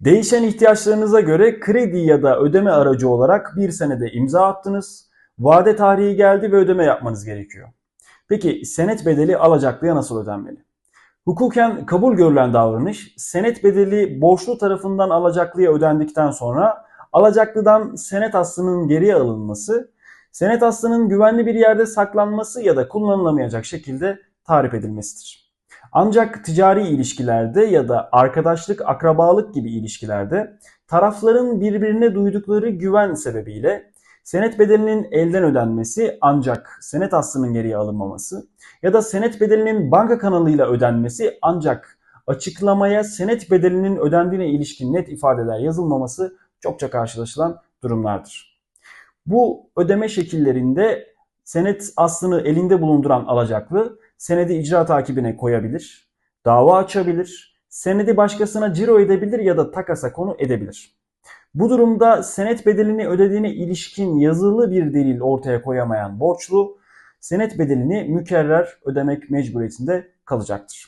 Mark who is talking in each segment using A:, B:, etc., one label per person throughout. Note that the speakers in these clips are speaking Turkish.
A: Değişen ihtiyaçlarınıza göre kredi ya da ödeme aracı olarak bir senede imza attınız. Vade tarihi geldi ve ödeme yapmanız gerekiyor. Peki senet bedeli alacaklıya nasıl ödenmeli? Hukuken kabul görülen davranış senet bedeli borçlu tarafından alacaklıya ödendikten sonra alacaklıdan senet aslının geriye alınması, senet aslının güvenli bir yerde saklanması ya da kullanılamayacak şekilde tarif edilmesidir. Ancak ticari ilişkilerde ya da arkadaşlık, akrabalık gibi ilişkilerde tarafların birbirine duydukları güven sebebiyle senet bedelinin elden ödenmesi ancak senet aslının geriye alınmaması ya da senet bedelinin banka kanalıyla ödenmesi ancak açıklamaya senet bedelinin ödendiğine ilişkin net ifadeler yazılmaması çokça karşılaşılan durumlardır. Bu ödeme şekillerinde senet aslını elinde bulunduran alacaklı senedi icra takibine koyabilir, dava açabilir, senedi başkasına ciro edebilir ya da takasa konu edebilir. Bu durumda senet bedelini ödediğine ilişkin yazılı bir delil ortaya koyamayan borçlu senet bedelini mükerrer ödemek mecburiyetinde kalacaktır.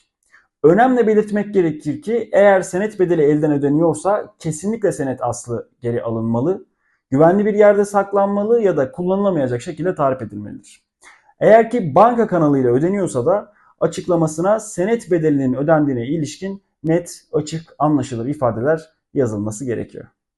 A: Önemli belirtmek gerekir ki eğer senet bedeli elden ödeniyorsa kesinlikle senet aslı geri alınmalı, güvenli bir yerde saklanmalı ya da kullanılamayacak şekilde tarif edilmelidir. Eğer ki banka kanalıyla ödeniyorsa da açıklamasına senet bedelinin ödendiğine ilişkin net, açık, anlaşılır ifadeler yazılması gerekiyor.